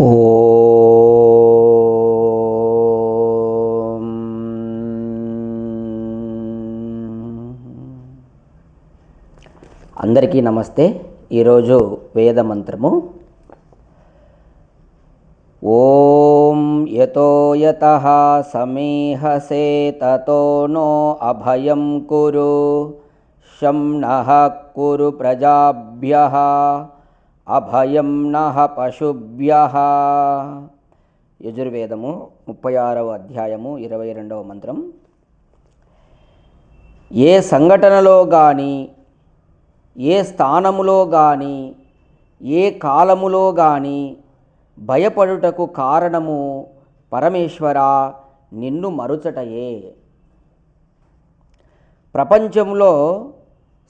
ఓం. అందరికీ నమస్తే. ఈరోజు వేద మంత్రము. ఓం యతో యత సమీహసే తతో నో అభయం కురు. శం నః కురు ప్రజాభ్య. అభయం నహ పశుభ్య. యజుర్వేదము ముప్పై ఆరవ అధ్యాయము ఇరవై రెండవ మంత్రం. ఏ సంఘటనలో కానీ ఏ స్థానములో కానీ ఏ కాలములో కానీ భయపడుటకు కారణము పరమేశ్వర నిన్ను మరుచటయే. ప్రపంచంలో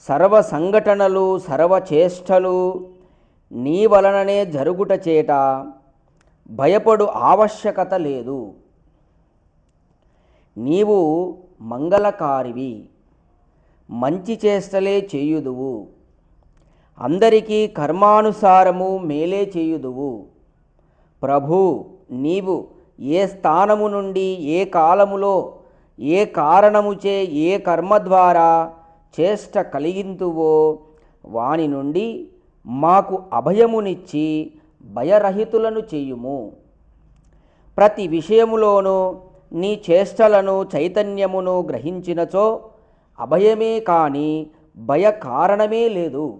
సర్వ సంఘటనలు సర్వ చేష్టలు నీ వలననే జరుగుట చేట భయపడు ఆవశ్యకత లేదు. నీవు మంగళకారివి మంచి చేష్టలే చేయుదువు. అందరికీ కర్మానుసారము మేలే చేయుదువు. ప్రభు నీవు ఏ స్థానము నుండి ఏ కాలములో ఏ కారణముచే ఏ కర్మ ద్వారా చేష్ట కలిగింతువో వాని నుండి మాకు అభయమునిచ్చి భయరహితులను చేయుము. ప్రతి విషయములోనూ నీ చేష్టలను చైతన్యమును గ్రహించినచో అభయమే కాని భయ కారణమే లేదు.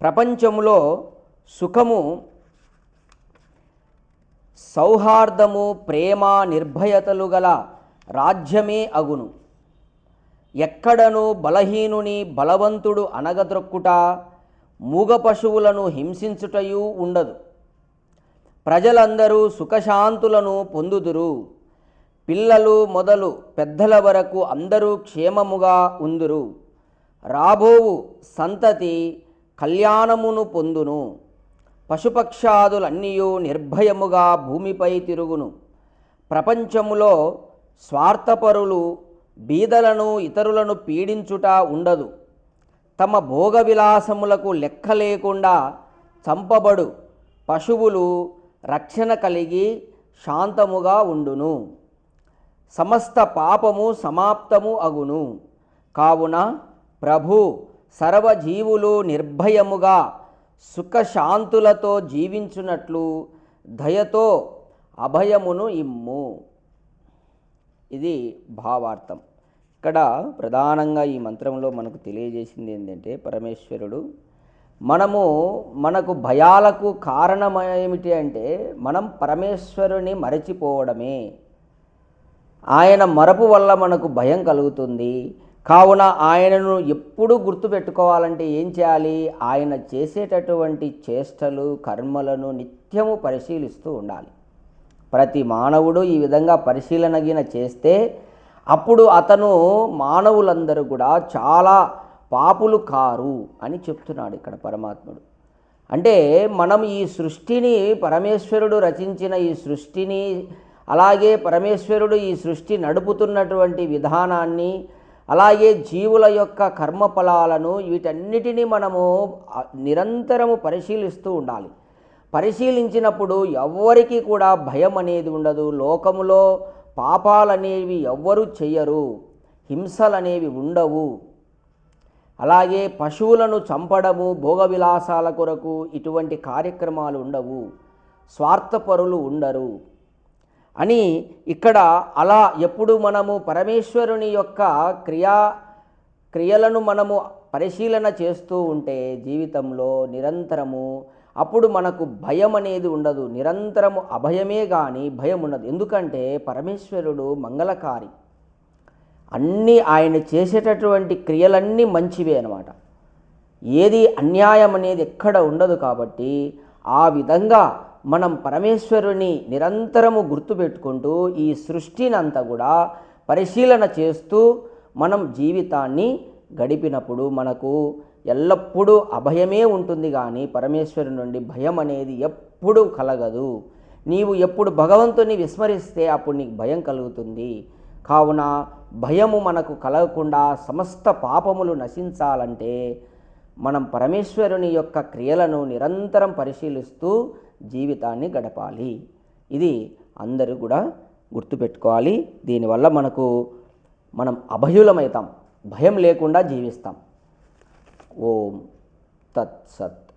ప్రపంచంలో సుఖము సౌహార్దము ప్రేమ నిర్భయతలు గల రాజ్యమే అగును. ఎక్కడను బలహీనుని బలవంతుడు అనగద్రొక్కుట మూగ పశువులను హింసించుటయు ఉండదు. ప్రజలందరూ సుఖశాంతులను పొందుదురు. పిల్లలు మొదలు పెద్దల వరకు అందరూ క్షేమముగా ఉందురు. రాబోవు సంతతి కళ్యాణమును పొందును. పశుపక్షాదులన్నీయు నిర్భయముగా భూమిపై తిరుగును. ప్రపంచములో స్వార్థపరులు బీదలను ఇతరులను పీడించుట ఉండదు. తమ భోగ విలాసములకు లెక్క లేకుండా చంపబడు పశువులు రక్షణ కలిగి శాంతముగా ఉండును. సమస్త పాపము సమాప్తము అగును. కావున ప్రభు సర్వజీవులు నిర్భయముగా సుఖశాంతులతో జీవించున్నట్లు దయతో అభయమును ఇమ్ము. ఇది భావార్థం. ఇక్కడ ప్రధానంగా ఈ మంత్రంలో మనకు తెలియజేసింది ఏంటంటే పరమేశ్వరుడు మనము మనకు భయాలకు కారణం ఏమిటి అంటే మనం పరమేశ్వరుని మరచిపోవడమే. ఆయన మరపు వల్ల మనకు భయం కలుగుతుంది. కావున ఆయనను ఎప్పుడు గుర్తుపెట్టుకోవాలంటే ఏం చేయాలి? ఆయన చేసేటటువంటి చేష్టలు కర్మలను నిత్యము పరిశీలిస్తూ ఉండాలి. ప్రతి మానవుడు ఈ విధంగా పరిశీలనగిన చేస్తే అప్పుడు అతను మానవులందరూ కూడా చాలా పాపులు కారు అని చెప్తున్నాడు ఇక్కడ పరమాత్ముడు. అంటే మనం ఈ సృష్టిని పరమేశ్వరుడు రచించిన ఈ సృష్టిని అలాగే పరమేశ్వరుడు ఈ సృష్టి నడుపుతున్నటువంటి విధానాన్ని అలాగే జీవుల యొక్క కర్మఫలాలను వీటన్నిటినీ మనము నిరంతరము పరిశీలిస్తూ ఉండాలి. పరిశీలించినప్పుడు ఎవ్వరికి కూడా భయం అనేది ఉండదు. లోకములో పాపాలనేవి ఎవ్వరూ చెయ్యరు హింసలనేవి ఉండవు. అలాగే పశువులను చంపడము భోగవిలాసాల కొరకు ఇటువంటి కార్యక్రమాలు ఉండవు స్వార్థపరులు ఉండరు. అని ఇక్కడ అలా ఎప్పుడు మనము పరమేశ్వరుని యొక్క క్రియా క్రియలను మనము పరిశీలన చేస్తూ ఉంటే జీవితంలో నిరంతరము అప్పుడు మనకు భయం అనేది ఉండదు. నిరంతరము అభయమే కానీ భయం ఉండదు. ఎందుకంటే పరమేశ్వరుడు మంగళకారి. అన్నీ ఆయన చేసేటటువంటి క్రియలన్నీ మంచివే అనమాట ఏది అన్యాయం అనేది ఎక్కడ ఉండదు కాబట్టి ఆ విధంగా మనం పరమేశ్వరుని నిరంతరము గుర్తుపెట్టుకుంటూ ఈ సృష్టినంతా కూడా పరిశీలన చేస్తూ మనం జీవితాన్ని గడిపినప్పుడు మనకు ఎల్లప్పుడూ అభయమే ఉంటుంది కానీ పరమేశ్వరుని నుండి భయం అనేది ఎప్పుడూ కలగదు. నీవు ఎప్పుడు భగవంతుని విస్మరిస్తే అప్పుడు నీకు భయం కలుగుతుంది. కావున భయము మనకు కలగకుండా సమస్త పాపములు నశించాలంటే మనం పరమేశ్వరుని యొక్క క్రియలను నిరంతరం పరిశీలిస్తూ జీవితాన్ని గడపాలి. ఇది అందరూ కూడా గుర్తుపెట్టుకోవాలి. దీనివల్ల మనకు మనం అభయులమవుతాం. భయం లేకుండా జీవిస్తాం. ఓం తత్సత్